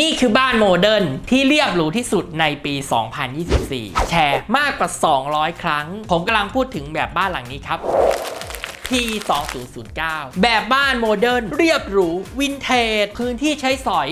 นี่คือบ้านโมเดิร์นที่เรียบหรูที่สุดในปี 2024 แชร์มากกว่า 200 ครั้ง ผมกำลังพูดถึงแบบบ้านหลังนี้ครับ P2009 แบบบ้านโมเดิร์นเรียบหรูวินเทจพื้นที่ใช้สอย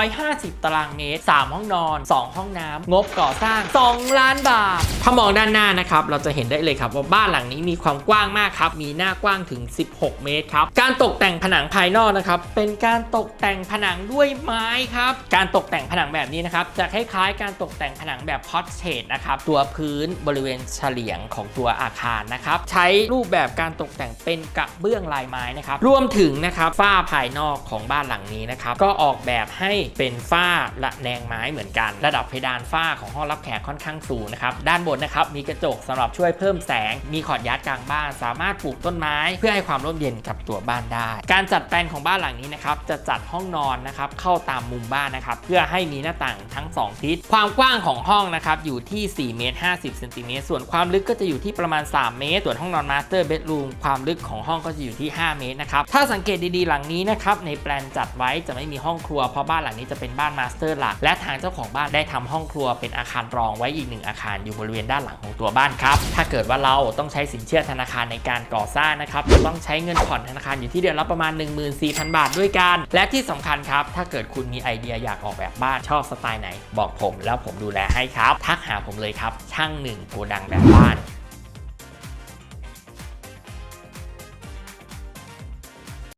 150 ตารางเมตร 3 ห้องนอน 2 ห้องน้ำงบก่อสร้าง 2 ล้านบาท ถ้ามองด้านหน้านะครับ เราจะเห็นได้เลยครับว่าบ้านหลังนี้มีความกว้างมากครับ มีหน้ากว้างถึง 16 เมตรครับ การตกแต่งผนังภายนอกนะครับ เป็นการตกแต่งผนังด้วยไม้ครับ การตกแต่งผนังแบบนี้นะครับ จะคล้ายๆ การตกแต่งผนังแบบพอ r เ a ตนะครับ ตัวพื้นบริเวณเฉลียงของตัวอาคารนะครับ ใช้รูปแบบการตกแต่งเป็นกระเบื้องลายไม้นะครับ รวมถึงนะครับฝ้าภายนอกของบ้านหลังนี้นะครับ ก็ออกแบบให้เป็นฝ้าละแนงไม้เหมือนกัน ระดับเพดานฝ้าของห้องรับแขกค่อนข้างสูงนะครับ ด้านบนนะครับมีกระจกสำหรับช่วยเพิ่มแสง มีขอดยัดกลางบ้าน สามารถปลูกต้นไม้เพื่อให้ความร่มเย็นกับตัวบ้านได้ การจัดแปลนของบ้านหลังนี้นะครับจะจัดห้องนอนนะครับเข้าตามมุมบ้านนะครับเพื่อให้มีหน้าต่างทั้ง 2 ทิศ ความกว้างของห้องนะครับอยู่ที่4เมตร50เซนติเมตรส่วนความลึกก็จะอยู่ที่ประมาณ 3 เมตร ส่วนห้องนอนมาสเตอร์เบดรูมความลึกของห้องก็จะอยู่ที่ 5 เมตรนะครับ ถ้าสังเกตดีๆ หลังนี้นะครับ ในแปลนจัดไว้จะไม่มีห้องครัว เพราะบ้านหลังนี้จะเป็นบ้านมาสเตอร์หลัก และทางเจ้าของบ้านได้ทำห้องครัวเป็นอาคารรองไว้อีกหนึ่งอาคารอยู่บริเวณด้านหลังของตัวบ้านครับ ถ้าเกิดว่าเราต้องใช้สินเชื่อธนาคารในการก่อสร้างนะครับ จะต้องใช้เงินผ่อนธนาคารอยู่ที่เดือนละประมาณ 14,000 บาทด้วยกัน และที่สำคัญครับ ถ้าเกิดคุณมีไอเดียอยากออกแบบบ้านชอบสไตล์ไหน บอกผม แล้วผมดูแลให้ครับ ทักหาผมเลยครับ ช่างหนึ่งโกดังแบบบ้าน